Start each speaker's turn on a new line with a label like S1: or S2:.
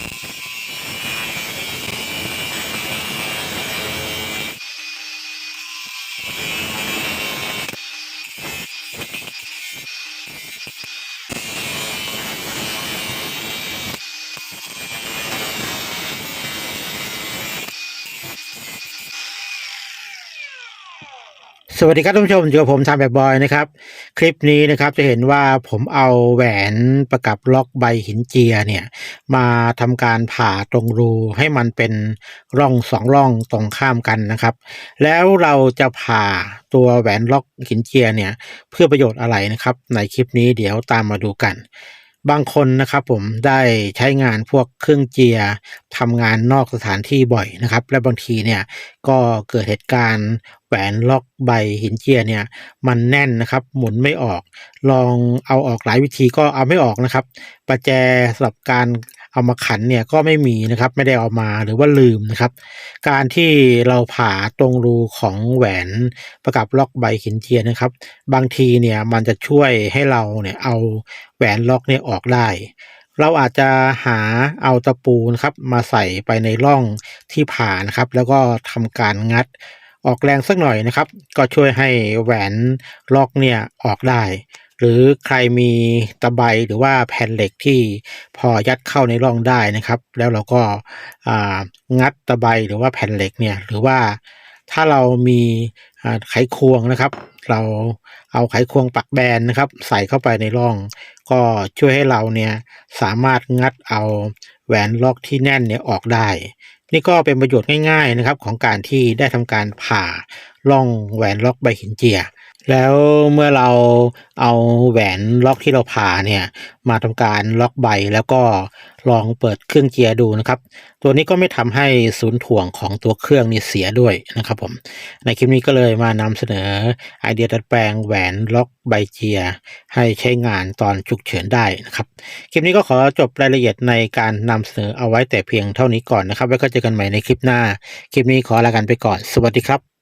S1: you วัสดีครับท่านผู้ชมอยู่กับผมทำแบบบอยนะครับ คลิปนี้นะครับจะเห็นว่าผมเอาแหวนประกับล็อกใบหินเจียเนี่ยมาทำการผ่าตรงรูให้มันเป็นร่องสองร่องตรงข้ามกันนะครับ แล้วเราจะผ่าตัวแหวนล็อกหินเจียเนี่ยเพื่อประโยชน์อะไรนะครับ ในคลิปนี้เดี๋ยวตามมาดูกัน บางคนนะครับผมได้ใช้งานพวกเครื่องเจียทำงานนอกสถานที่บ่อยนะครับ และบางทีเนี่ยก็เกิดเหตุการณ์แหวนล็อกใบหินเจียเนี่ยมันแน่นนะครับ หมุนไม่ออก ลองเอาออกหลายวิธีก็เอาไม่ออกนะครับ ประแจสำหรับการ เอามาขันเนี่ยก็ไม่มีนะครับไม่ได้เอามาหรือว่าลืมนะครับ การที่เราผ่าตรงรูของแหวนประกับล็อกใบหินเจียนะครับ บางทีเนี่ยมันจะช่วยให้เราเนี่ยเอาแหวนล็อกเนี่ยออกได้เราอาจจะหาเอาตะปูนะครับมาใส่ไปในร่องที่ผ่านะครับ แล้วก็ทำการงัดออกแรงสักหน่อยนะครับ ก็ช่วยให้แหวนล็อกเนี่ยออกได้ หรือใครมีตะไบหรือว่าแผ่นเหล็กที่พอยัดเข้าในร่องได้นะครับ แล้วเราก็อ่างัดตะไบหรือว่าแผ่นเหล็กเนี่ยหรือว่าถ้าเรามีไขควงนะครับ เราเอาไขควงปักแบนนะครับ ใส่เข้าไปในร่อง ก็ช่วยให้เราเนี่ยสามารถงัดเอาแหวนล็อกที่แน่นเนี่ยออกได้ นี่ก็เป็นประโยชน์ง่ายๆนะครับของการที่ได้ทำการผ่าร่องแหวนล็อกใบหินเจีย แล้วเมื่อเราเอาแหวนล็อกที่เราผ่าเนี่ยมาทำการล็อกใบแล้วก็ลองเปิดเครื่องเจียร์ดูนะครับ ตัวนี้ก็ไม่ทำให้ศูนย์ถ่วงของตัวเครื่องนี่เสียด้วยนะครับผม ในคลิปนี้ก็เลยมานำเสนอไอเดียดัดแปลงแหวนล็อกใบเจียร์ให้ใช้งานตอนฉุกเฉินได้นะครับ คลิปนี้ก็ขอจบรายละเอียดในการนำเสนอเอาไว้แต่เพียงเท่านี้ก่อนนะครับแล้วก็เจอกันใหม่ในคลิปหน้า คลิปนี้ขอลากันไปก่อน สวัสดีครับ